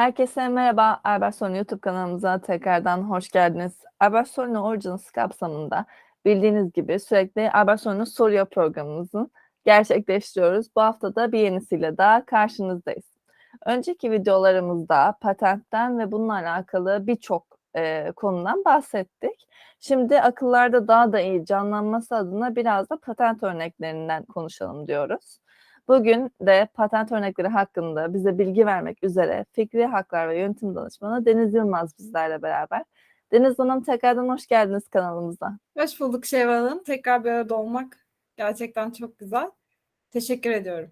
Herkese merhaba. Albert Sorun YouTube kanalımıza tekrardan hoş geldiniz. Albert Sorun Origins kapsamında bildiğiniz gibi sürekli Albert Sorun'u soruyor programımızın gerçekleştiriyoruz. Bu hafta da bir yenisiyle daha karşınızdayız. Önceki videolarımızda patentten ve bununla alakalı birçok e, konudan bahsettik. Şimdi akıllarda daha da iyi canlanması adına biraz da patent örneklerinden konuşalım diyoruz. Bugün de patent örnekleri hakkında bize bilgi vermek üzere Fikri Haklar ve Yönetim Danışmanı Deniz Yılmaz bizlerle beraber. Deniz Hanım tekrardan hoş geldiniz kanalımıza. Hoş bulduk Şevval Hanım. Tekrar bir arada olmak gerçekten çok güzel. Teşekkür ediyorum.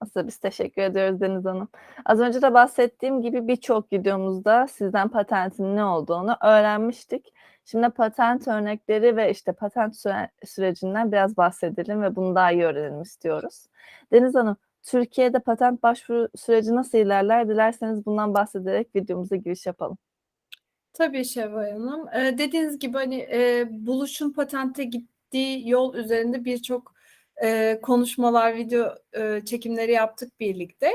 Asıl biz teşekkür ediyoruz Deniz Hanım. Az önce de bahsettiğim gibi birçok videomuzda sizden patentin ne olduğunu öğrenmiştik. Şimdi patent örnekleri ve işte patent süre, sürecinden biraz bahsedelim ve bunu daha iyi öğrenelim istiyoruz. Deniz Hanım, Türkiye'de patent başvuru süreci nasıl ilerler? Dilerseniz bundan bahsederek videomuza giriş yapalım. Tabii Şevval Hanım. Ee, dediğiniz gibi hani e, buluşun patente gittiği yol üzerinde birçok e, konuşmalar, video e, çekimleri yaptık birlikte.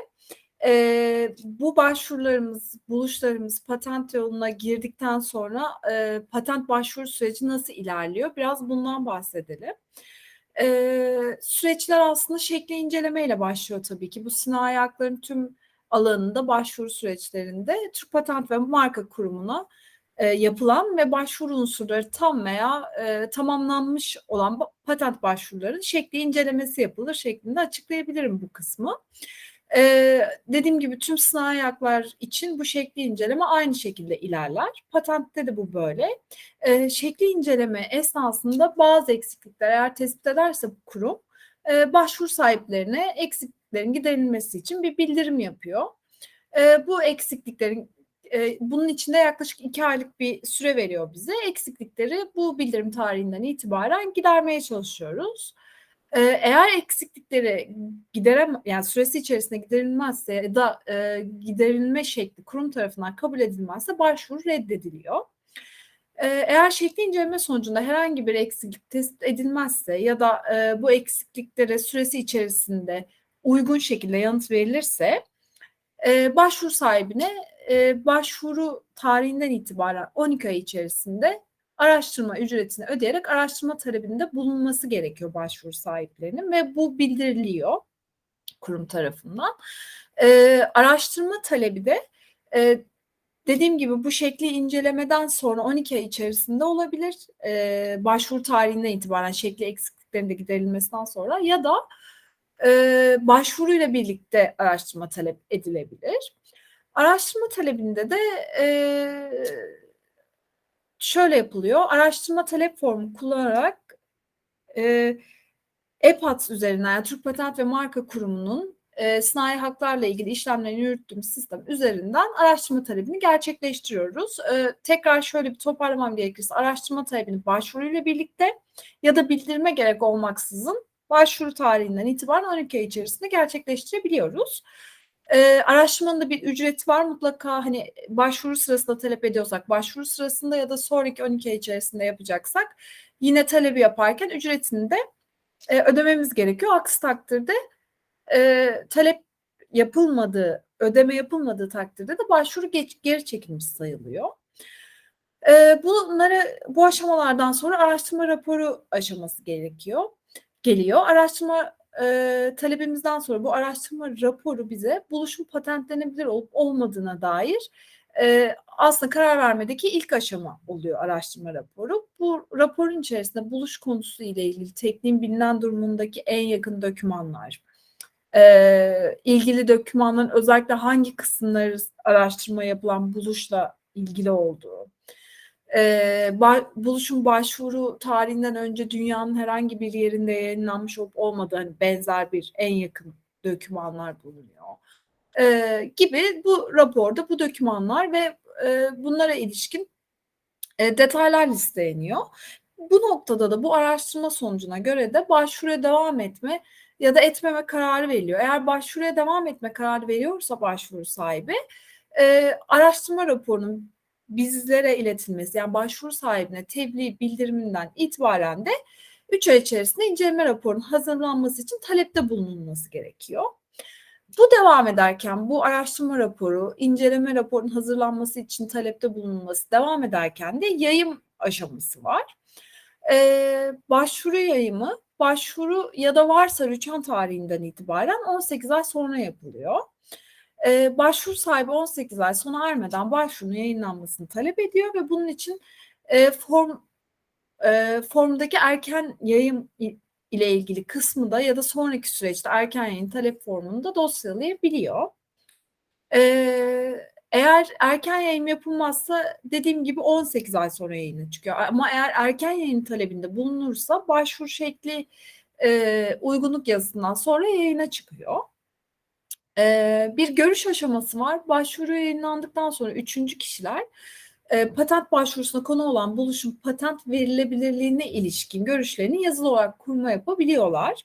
E, bu başvurularımız, buluşlarımız patent yoluna girdikten sonra e, patent başvuru süreci nasıl ilerliyor? Biraz bundan bahsedelim. E, süreçler aslında şekli incelemeyle başlıyor tabii ki. Bu sinayi hakların tüm alanında başvuru süreçlerinde Türk Patent ve Marka Kurumu'na e, yapılan ve başvuru unsurları tam veya e, tamamlanmış olan patent başvuruları şekli incelemesi yapılır şeklinde açıklayabilirim bu kısmı. Ee, dediğim gibi tüm sınav ayaklar için bu şekli inceleme aynı şekilde ilerler. Patentte de bu böyle. Ee, şekli inceleme esnasında bazı eksiklikler eğer tespit ederse bu kurum e, başvuru sahiplerine eksikliklerin giderilmesi için bir bildirim yapıyor. E, bu eksikliklerin e, bunun içinde yaklaşık iki aylık bir süre veriyor bize. Eksiklikleri bu bildirim tarihinden itibaren gidermeye çalışıyoruz. Ee, eğer eksiklikleri giderem yani süresi içerisinde giderilmezse ya da e, giderilme şekli kurum tarafından kabul edilmezse başvuru reddediliyor. Ee, eğer şekli inceleme sonucunda herhangi bir eksiklik tespit edilmezse ya da e, bu eksikliklere süresi içerisinde uygun şekilde yanıt verilirse e, başvuru sahibine e, başvuru tarihinden itibaren 12 ay içerisinde araştırma ücretini ödeyerek araştırma talebinde bulunması gerekiyor başvuru sahiplerinin ve bu bildiriliyor kurum tarafından. E, araştırma talebi de e, dediğim gibi bu şekli incelemeden sonra 12 ay içerisinde olabilir. E, başvuru tarihinden itibaren şekli eksikliklerin de giderilmesinden sonra ya da e, başvuruyla birlikte araştırma talep edilebilir. Araştırma talebinde de e, şöyle yapılıyor. Araştırma talep formu kullanarak e, EPATS üzerinden yani Türk Patent ve Marka Kurumu'nun e, sınai haklarla ilgili işlemlerini yürüttüğümüz sistem üzerinden araştırma talebini gerçekleştiriyoruz. E, tekrar şöyle bir toparlamam gerekirse araştırma talebini başvuruyla birlikte ya da bildirme gerek olmaksızın başvuru tarihinden itibaren 12 ay içerisinde gerçekleştirebiliyoruz. E, araştırmanın da bir ücreti var mutlaka hani başvuru sırasında talep ediyorsak başvuru sırasında ya da sonraki 12 ay içerisinde yapacaksak yine talebi yaparken ücretini de e, ödememiz gerekiyor. Aksi takdirde e, talep yapılmadığı, ödeme yapılmadığı takdirde de başvuru geç, geri çekilmiş sayılıyor. E, bunları bu aşamalardan sonra araştırma raporu aşaması gerekiyor. Geliyor. Araştırma e, talebimizden sonra bu araştırma raporu bize buluşun patentlenebilir olup olmadığına dair e, aslında karar vermedeki ilk aşama oluyor araştırma raporu. Bu raporun içerisinde buluş konusu ile ilgili tekniğin bilinen durumundaki en yakın dokümanlar, e, ilgili dokümanların özellikle hangi kısımları araştırma yapılan buluşla ilgili olduğu, e, buluşun başvuru tarihinden önce dünyanın herhangi bir yerinde yayınlanmış olup olmadığı hani benzer bir en yakın dokümanlar bulunuyor. E, gibi bu raporda bu dokümanlar ve e, bunlara ilişkin e, detaylar listeleniyor. Bu noktada da bu araştırma sonucuna göre de başvuruya devam etme ya da etmeme kararı veriliyor. Eğer başvuruya devam etme kararı veriyorsa başvuru sahibi e, araştırma raporunun bizlere iletilmesi yani başvuru sahibine tebliğ bildiriminden itibaren de 3 ay içerisinde inceleme raporunun hazırlanması için talepte bulunulması gerekiyor. bu devam ederken bu araştırma raporu, inceleme raporunun hazırlanması için talepte bulunması devam ederken de yayım aşaması var. Ee, başvuru yayımı başvuru ya da varsa rüçhan tarihinden itibaren 18 ay sonra yapılıyor. Ee, başvuru sahibi 18 ay sona ermeden başvurunun yayınlanmasını talep ediyor ve bunun için e, form e, formdaki erken yayım i- ile ilgili kısmı da ya da sonraki süreçte erken yayın talep formunu da dosyalayabiliyor. Ee, eğer erken yayın yapılmazsa dediğim gibi 18 ay sonra yayına çıkıyor. Ama eğer erken yayın talebinde bulunursa başvuru şekli e, uygunluk yazısından sonra yayına çıkıyor. Ee, bir görüş aşaması var. Başvuru yayınlandıktan sonra üçüncü kişiler e, patent başvurusuna konu olan buluşun patent verilebilirliğine ilişkin görüşlerini yazılı olarak kurma yapabiliyorlar.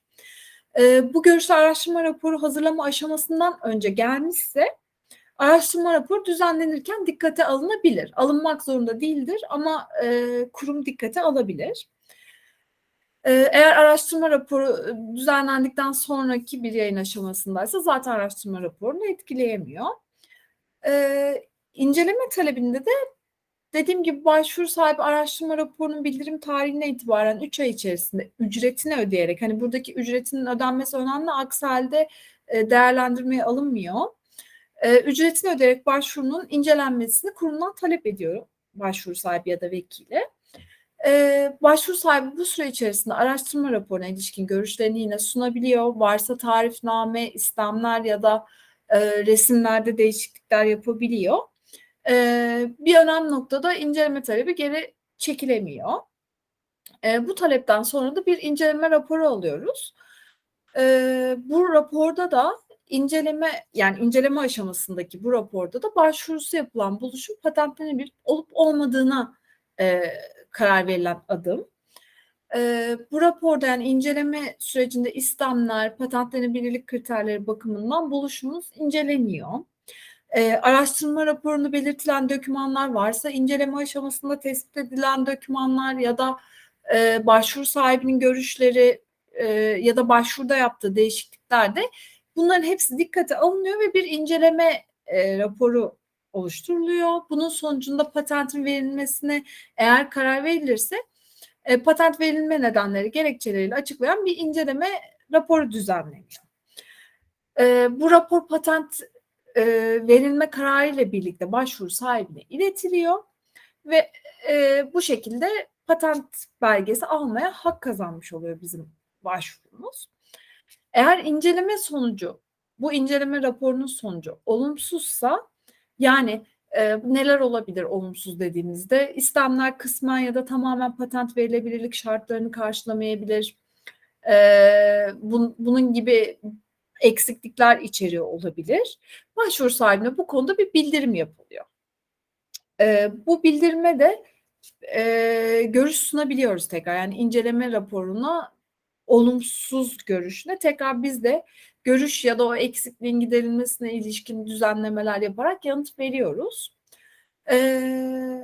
E, bu görüşler araştırma raporu hazırlama aşamasından önce gelmişse araştırma raporu düzenlenirken dikkate alınabilir. Alınmak zorunda değildir ama e, kurum dikkate alabilir. E, eğer araştırma raporu e, düzenlendikten sonraki bir yayın aşamasındaysa zaten araştırma raporunu etkileyemiyor. E, inceleme talebinde de dediğim gibi başvuru sahibi araştırma raporunun bildirim tarihine itibaren 3 ay içerisinde ücretini ödeyerek hani buradaki ücretinin ödenmesi önemli aksi halde e, değerlendirmeye alınmıyor. E, ücretini ödeyerek başvurunun incelenmesini kurumdan talep ediyor başvuru sahibi ya da vekili. E, başvuru sahibi bu süre içerisinde araştırma raporuna ilişkin görüşlerini yine sunabiliyor. Varsa tarifname, istemler ya da e, resimlerde değişiklikler yapabiliyor. Ee, bir önemli noktada inceleme talebi geri çekilemiyor. Ee, bu talepten sonra da bir inceleme raporu alıyoruz. Ee, bu raporda da inceleme yani inceleme aşamasındaki bu raporda da başvurusu yapılan buluşun patentlenebilir olup olmadığına e, karar verilen adım. E, bu raporda yani inceleme sürecinde istemler, patentlenebilirlik kriterleri bakımından buluşumuz inceleniyor. E, araştırma raporunda belirtilen dokümanlar varsa inceleme aşamasında tespit edilen dokümanlar ya da e, başvuru sahibinin görüşleri e, ya da başvuruda yaptığı değişiklikler de bunların hepsi dikkate alınıyor ve bir inceleme e, raporu oluşturuluyor. Bunun sonucunda patentin verilmesine eğer karar verilirse e, patent verilme nedenleri gerekçeleriyle açıklayan bir inceleme raporu düzenleniyor. E, bu rapor patent e, verilme kararı ile birlikte başvuru sahibine iletiliyor ve e, bu şekilde patent belgesi almaya hak kazanmış oluyor bizim başvurumuz. Eğer inceleme sonucu, bu inceleme raporunun sonucu olumsuzsa yani e, neler olabilir olumsuz dediğimizde istemler kısmen ya da tamamen patent verilebilirlik şartlarını karşılamayabilir. E, bun, bunun gibi eksiklikler içeriyor olabilir. Başvuru sahibine bu konuda bir bildirim yapılıyor. E, bu bildirime de e, görüş sunabiliyoruz tekrar. Yani inceleme raporuna olumsuz görüşüne tekrar biz de görüş ya da o eksikliğin giderilmesine ilişkin düzenlemeler yaparak yanıt veriyoruz. Ee,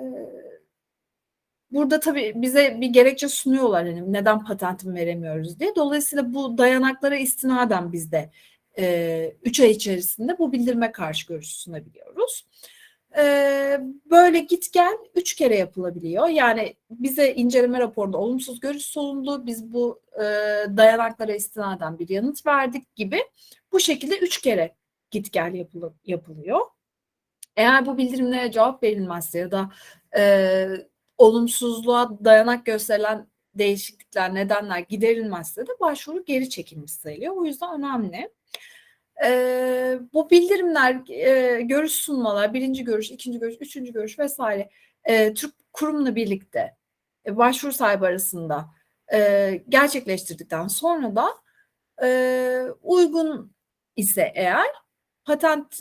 burada tabii bize bir gerekçe sunuyorlar hani neden patentimi veremiyoruz diye. Dolayısıyla bu dayanaklara istinaden biz de 3 e, ay içerisinde bu bildirime karşı görüş sunabiliyoruz. Ee, böyle git gel üç kere yapılabiliyor. Yani bize inceleme raporunda olumsuz görüş sunuldu. Biz bu e, dayanaklara istinaden bir yanıt verdik gibi. Bu şekilde üç kere git gel yapılı, yapılıyor. Eğer bu bildirimlere cevap verilmezse ya da e, olumsuzluğa dayanak gösterilen değişiklikler, nedenler giderilmezse de başvuru geri çekilmiş sayılıyor. O yüzden önemli. E, bu bildirimler, e, görüş sunmalar, birinci görüş, ikinci görüş, üçüncü görüş vesaire e, Türk kurumla birlikte e, başvuru sahibi arasında e, gerçekleştirdikten sonra da e, uygun ise eğer patent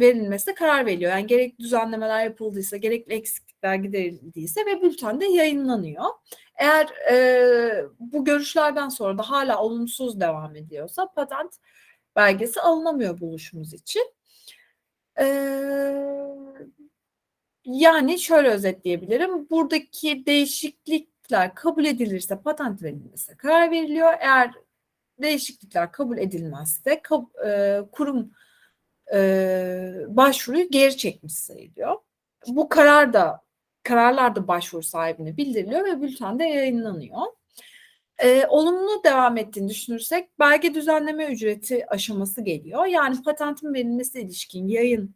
verilmesine karar veriliyor. Yani gerekli düzenlemeler yapıldıysa, gerekli eksiklikler giderildiyse ve bültende yayınlanıyor. Eğer e, bu görüşlerden sonra da hala olumsuz devam ediyorsa patent belgesi alınamıyor buluşumuz için. Ee, yani şöyle özetleyebilirim. Buradaki değişiklikler kabul edilirse patent verilmesine karar veriliyor. Eğer değişiklikler kabul edilmezse kab- e, kurum e, başvuruyu geri çekmiş sayılıyor. Bu karar da kararlar da başvuru sahibine bildiriliyor ve bültende yayınlanıyor. E, olumlu devam ettiğini düşünürsek belge düzenleme ücreti aşaması geliyor. Yani patentin verilmesi ilişkin yayın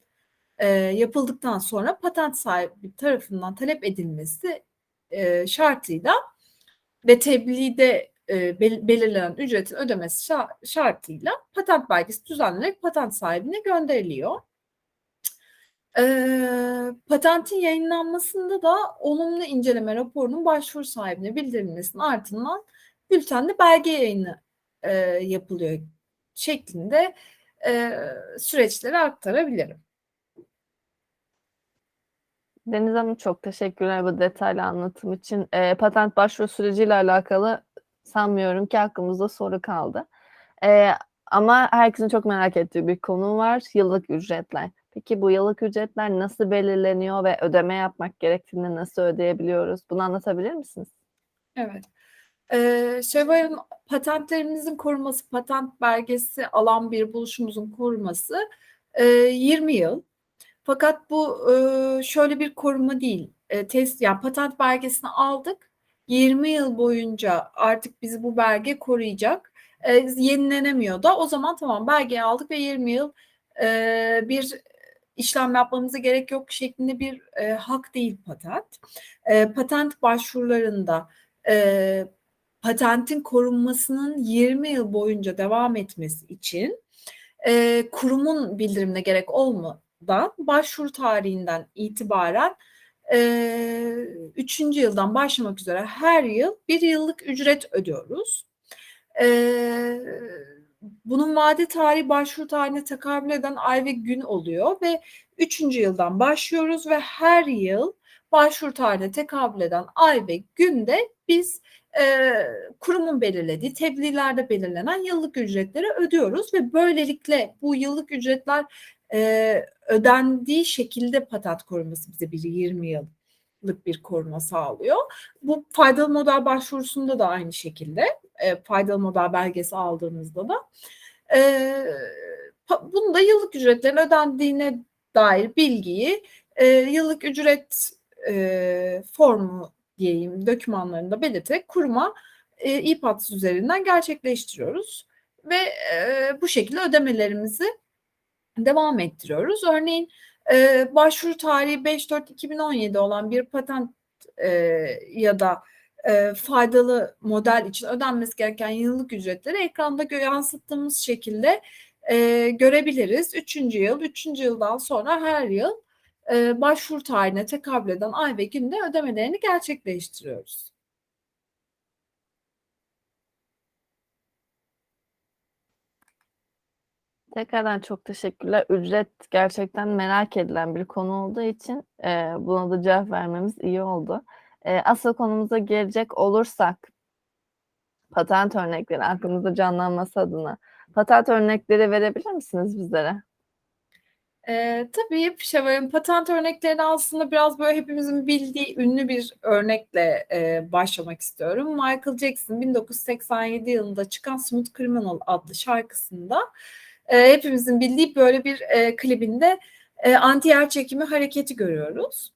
e, yapıldıktan sonra patent sahibi tarafından talep edilmesi e, şartıyla ve tebliğde e, bel- belirlenen ücretin ödemesi şa- şartıyla patent belgesi düzenlenerek patent sahibine gönderiliyor. Eee, patentin yayınlanmasında da olumlu inceleme raporunun başvuru sahibine bildirilmesinin ardından bültende belge yayını eee, yapılıyor şeklinde eee, süreçleri aktarabilirim. Deniz Hanım çok teşekkürler bu detaylı anlatım için. Eee, patent başvuru süreciyle alakalı sanmıyorum ki aklımızda soru kaldı. Eee, ama herkesin çok merak ettiği bir konu var, yıllık ücretler. Peki bu yıllık ücretler nasıl belirleniyor ve ödeme yapmak gerektiğinde nasıl ödeyebiliyoruz? Bunu anlatabilir misiniz? Evet. Eee patentlerimizin korunması, patent belgesi alan bir buluşumuzun korunması eee, 20 yıl. Fakat bu eee, şöyle bir koruma değil. E, test, yani patent belgesini aldık. 20 yıl boyunca artık bizi bu belge koruyacak. E, yenilenemiyor da o zaman tamam belgeyi aldık ve 20 yıl bir işlem yapmamıza gerek yok şeklinde bir hak değil patent. Patent başvurularında e, patentin korunmasının 20 yıl boyunca devam etmesi için e, kurumun bildirimine gerek olmadan başvuru tarihinden itibaren e, üçüncü yıldan başlamak üzere her yıl bir yıllık ücret ödüyoruz. E, bunun vade tarihi başvuru tarihine tekabül eden ay ve gün oluyor ve üçüncü yıldan başlıyoruz ve her yıl başvuru tarihine tekabül eden ay ve günde biz e, kurumun belirlediği tebliğlerde belirlenen yıllık ücretleri ödüyoruz ve böylelikle bu yıllık ücretler e, ödendiği şekilde patent koruması bize bir 20 yıllık bir koruma sağlıyor. Bu faydalı model başvurusunda da aynı şekilde e, faydalı model belgesi aldığınızda da e, pa- bunda yıllık ücretlerin ödendiğine dair bilgiyi e, yıllık ücret e, formu diyeyim dokümanlarında belirterek kuruma e, e-pass üzerinden gerçekleştiriyoruz ve e, bu şekilde ödemelerimizi devam ettiriyoruz. Örneğin e, başvuru tarihi 5-4-2017 olan bir patent e, ya da e, faydalı model için ödenmesi gereken yıllık ücretleri ekranda yansıttığımız şekilde e, görebiliriz. Üçüncü yıl, üçüncü yıldan sonra her yıl e, başvuru tarihine tekabül eden ay ve günde ödemelerini gerçekleştiriyoruz. Tekrardan çok teşekkürler. Ücret gerçekten merak edilen bir konu olduğu için e, buna da cevap vermemiz iyi oldu. E, asıl konumuza gelecek olursak patent örnekleri aklımızda canlanması adına patent örnekleri verebilir misiniz bizlere? Ee, tabii Şevval'in patent örneklerini aslında biraz böyle hepimizin bildiği ünlü bir örnekle e, başlamak istiyorum. Michael Jackson 1987 yılında çıkan Smooth Criminal adlı şarkısında e, hepimizin bildiği böyle bir e, klibinde e, anti yer çekimi hareketi görüyoruz.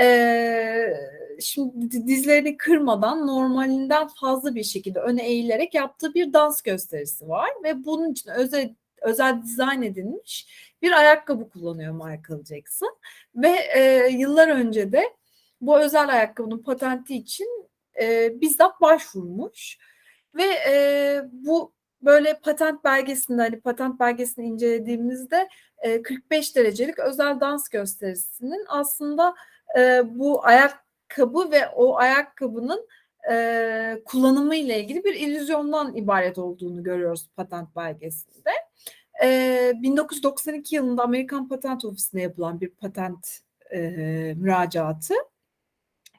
E, şimdi di- dizlerini kırmadan normalinden fazla bir şekilde öne eğilerek yaptığı bir dans gösterisi var ve bunun için özel özel dizayn edilmiş bir ayakkabı kullanıyor Michael Jackson ve e, yıllar önce de bu özel ayakkabının patenti için e, bizzat başvurmuş ve e, bu böyle patent belgesinde hani patent belgesini incelediğimizde e, 45 derecelik özel dans gösterisinin aslında e, bu ayakkabı ve o ayakkabının e, kullanımı ile ilgili bir illüzyondan ibaret olduğunu görüyoruz patent belgesinde. E, 1992 yılında Amerikan Patent Ofisi'ne yapılan bir patent e, müracaatı.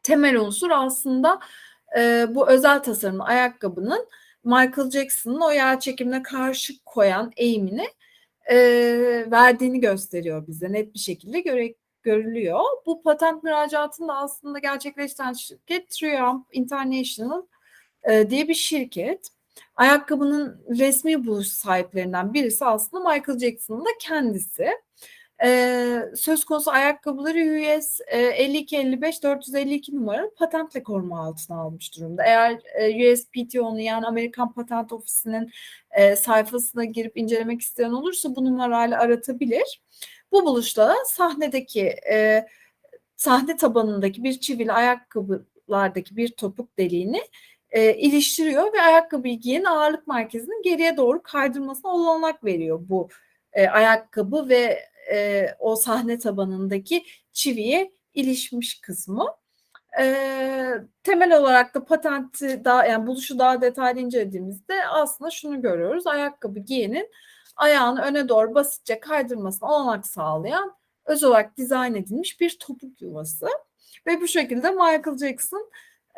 Temel unsur aslında e, bu özel tasarımlı ayakkabının Michael Jackson'ın o yer çekimine karşı koyan eğimini e, verdiğini gösteriyor bize net bir şekilde göre, görülüyor. Bu patent müracaatını da aslında gerçekleştiren şirket Triumph International e, diye bir şirket. Ayakkabının resmi buluş sahiplerinden birisi aslında Michael Jackson'ın da kendisi. Ee, söz konusu ayakkabıları US e, 5255 452 numaralı patentle koruma altına almış durumda. Eğer e, USPTO'nun yani Amerikan Patent Ofisi'nin e, sayfasına girip incelemek isteyen olursa bu numarayla aratabilir. Bu buluşta da sahnedeki e, sahne tabanındaki bir çivili ayakkabılardaki bir topuk deliğini e, iliştiriyor ve ayakkabıyı giyen ağırlık merkezinin geriye doğru kaydırmasına olanak veriyor bu e, ayakkabı ve e, o sahne tabanındaki çiviye ilişmiş kısmı. E, temel olarak da patenti daha yani buluşu daha detaylı incelediğimizde aslında şunu görüyoruz. Ayakkabı giyenin ayağını öne doğru basitçe kaydırmasına olanak sağlayan özel olarak dizayn edilmiş bir topuk yuvası. Ve bu şekilde Michael Jackson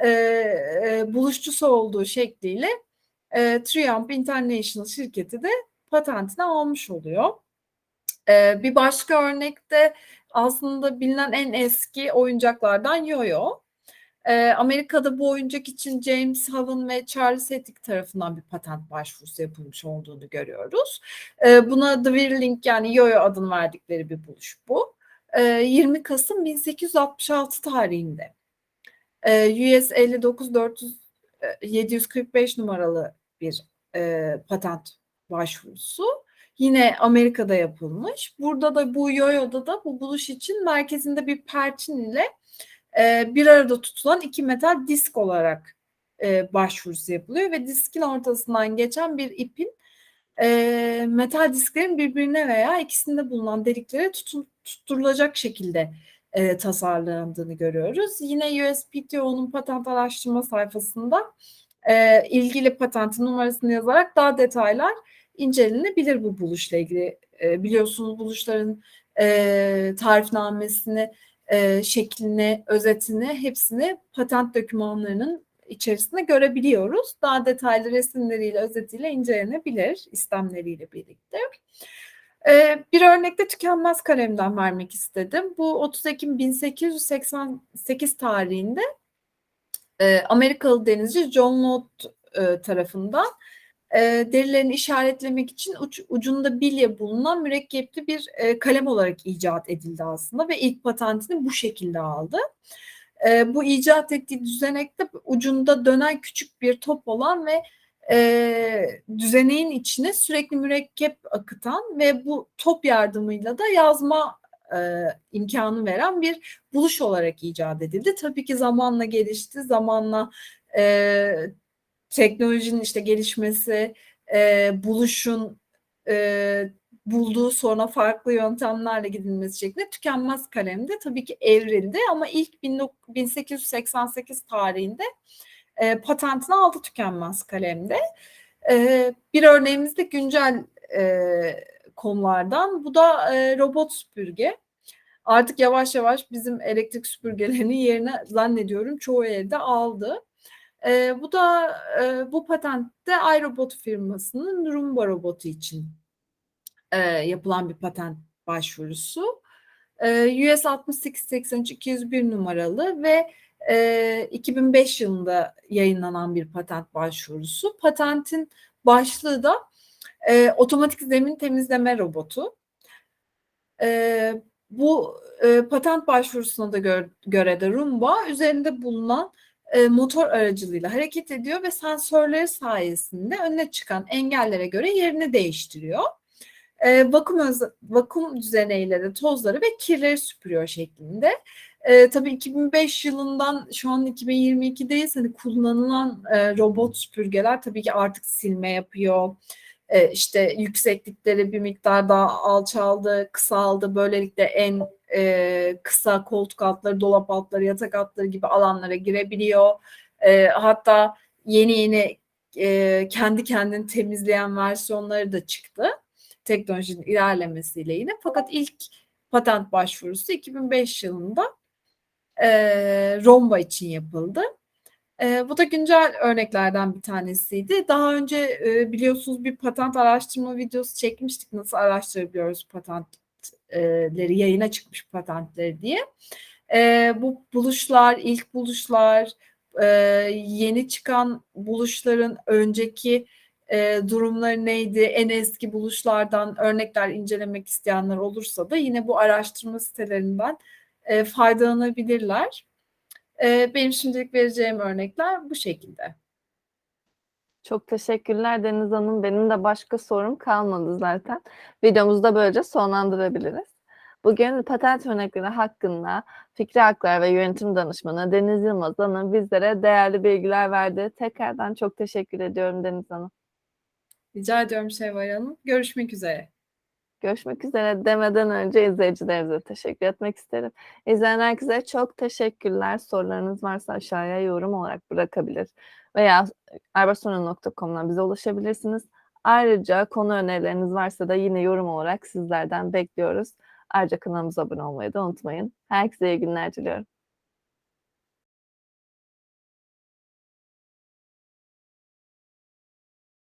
e, e, buluşçusu olduğu şekliyle e, Triumph International şirketi de patentini almış oluyor. E, bir başka örnekte aslında bilinen en eski oyuncaklardan yo-yo. E, Amerika'da bu oyuncak için James Haven ve Charles Ethick tarafından bir patent başvurusu yapılmış olduğunu görüyoruz. E, buna The Whirling yani yo-yo adını verdikleri bir buluş bu. E, 20 Kasım 1866 tarihinde US 59 400 745 numaralı bir e, patent başvurusu yine Amerika'da yapılmış. Burada da bu yoyoda da bu buluş için merkezinde bir perçin ile e, bir arada tutulan iki metal disk olarak e, başvurusu yapılıyor ve diskin ortasından geçen bir ipin e, metal disklerin birbirine veya ikisinde bulunan deliklere tutun, tutturulacak şekilde e, tasarlandığını görüyoruz. Yine USPTO'nun patent araştırma sayfasında e, ilgili patentin numarasını yazarak daha detaylar incelenebilir bu buluşla ilgili. E, biliyorsunuz buluşların e, tarifnamesini, e, şeklini, özetini hepsini patent dokümanlarının içerisinde görebiliyoruz. Daha detaylı resimleriyle, özetiyle incelenebilir istemleriyle birlikte. Bir örnekte tükenmez kalemden vermek istedim. Bu 30 Ekim 1888 tarihinde Amerikalı denizci John Lott tarafından derilerini işaretlemek için uç, ucunda bilye bulunan mürekkepli bir kalem olarak icat edildi aslında ve ilk patentini bu şekilde aldı. Bu icat ettiği düzenekte ucunda dönen küçük bir top olan ve e, düzeneğin içine sürekli mürekkep akıtan ve bu top yardımıyla da yazma e, imkanı veren bir buluş olarak icat edildi. Tabii ki zamanla gelişti, zamanla e, teknolojinin işte gelişmesi, e, buluşun e, bulduğu sonra farklı yöntemlerle gidilmesi şeklinde tükenmez kalemde tabii ki evrildi ama ilk 1888 tarihinde e, patentini aldı tükenmez kalemde. E, bir örneğimiz de güncel e, konulardan. Bu da e, robot süpürge. Artık yavaş yavaş bizim elektrik süpürgelerinin yerine zannediyorum çoğu evde aldı. E, bu da e, bu patentte iRobot firmasının Roomba robotu için e, yapılan bir patent başvurusu. E, US 6883 201 numaralı ve e, 2005 yılında yayınlanan bir patent başvurusu. Patentin başlığı da e, otomatik zemin temizleme robotu. E, bu e, patent başvurusuna da gö göre de Roomba üzerinde bulunan e, motor aracılığıyla hareket ediyor ve sensörleri sayesinde önüne çıkan engellere göre yerini değiştiriyor. E, vakum, vakum düzeneyleri, tozları ve kirleri süpürüyor şeklinde. E, tabii 2005 yılından şu an 2022'deyiz. Hani kullanılan e, robot süpürgeler tabii ki artık silme yapıyor. E, işte yükseklikleri bir miktar daha alçaldı, kısaldı. Böylelikle en e, kısa koltuk altları, dolap altları, yatak altları gibi alanlara girebiliyor. E, hatta yeni yeni e, kendi kendini temizleyen versiyonları da çıktı. Teknolojinin ilerlemesiyle yine. Fakat ilk patent başvurusu 2005 yılında e, Romba için yapıldı. E, bu da güncel örneklerden bir tanesiydi. Daha önce e, biliyorsunuz bir patent araştırma videosu çekmiştik. Nasıl araştırabiliyoruz patentleri, yayına çıkmış patentleri diye. E, bu buluşlar, ilk buluşlar, e, yeni çıkan buluşların önceki e, durumları neydi, en eski buluşlardan örnekler incelemek isteyenler olursa da yine bu araştırma sitelerinden e, faydalanabilirler. E, benim şimdilik vereceğim örnekler bu şekilde. Çok teşekkürler Deniz Hanım. Benim de başka sorum kalmadı zaten. Videomuzu da böylece sonlandırabiliriz. Bugün patent örnekleri hakkında Fikri Haklar ve Yönetim Danışmanı Deniz Yılmaz Hanım bizlere değerli bilgiler verdi. Tekrardan çok teşekkür ediyorum Deniz Hanım. Rica ediyorum Şevval Hanım. Görüşmek üzere. Görüşmek üzere demeden önce izleyicilerimize teşekkür etmek isterim. İzleyen herkese çok teşekkürler. Sorularınız varsa aşağıya yorum olarak bırakabilir veya erbasonu.com'dan bize ulaşabilirsiniz. Ayrıca konu önerileriniz varsa da yine yorum olarak sizlerden bekliyoruz. Ayrıca kanalımıza abone olmayı da unutmayın. Herkese iyi günler diliyorum.